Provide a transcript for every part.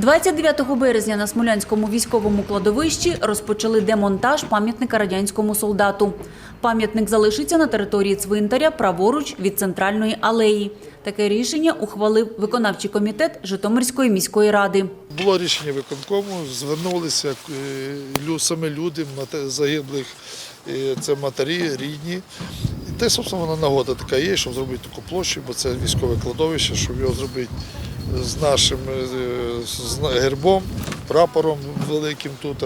29 березня на Смолянському військовому кладовищі розпочали демонтаж пам'ятника радянському солдату. Пам'ятник залишиться на території цвинтаря праворуч від центральної алеї. Таке рішення ухвалив виконавчий комітет Житомирської міської ради. Було рішення виконкому, звернулися е, саме люди загиблих, е, це матері, рідні. І те, собственно, нагода така є, щоб зробити таку площу, бо це військове кладовище, щоб його зробити з нашим е, з гербом, прапором великим тут.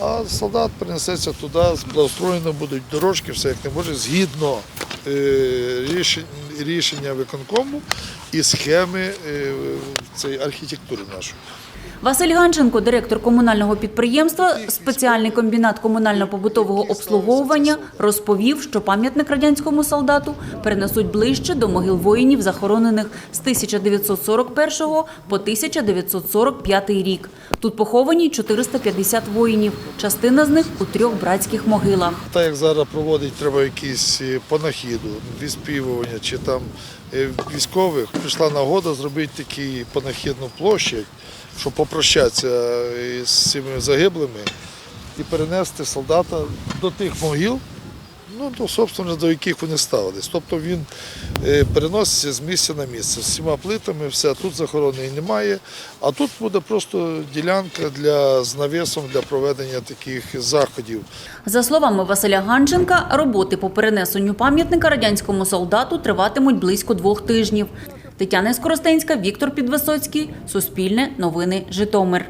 А солдат перенесеться туди, благоустроєно будуть дорожки, все як не може, згідно е, рішень- рішення виконкому і схеми е, цієї архітектури нашої. Василь Ганченко, директор комунального підприємства, спеціальний комбінат комунально-побутового обслуговування, розповів, що пам'ятник радянському солдату перенесуть ближче до могил воїнів, захоронених з 1941 по 1945 рік. Тут поховані 450 воїнів, частина з них у трьох братських могилах. Так як зараз проводить, треба якісь е, панахіду, відспівування чи там е, військових, прийшла нагода зробити таку панахідну площу, щоб попрощатися е, з цими загиблими і перенести солдата до тих могил, ну, до, собственно, до яких вони ставились. Тобто він е, переноситься з місця на місце, з всіма плитами, все, тут захоронений немає, а тут буде просто ділянка для, з навісом для проведення таких заходів. За словами Василя Ганченка, роботи по перенесенню пам'ятника радянському солдату триватимуть близько двох тижнів. Тетяна Скоростенська, Віктор Підвисоцький, Суспільне, Новини, Житомир.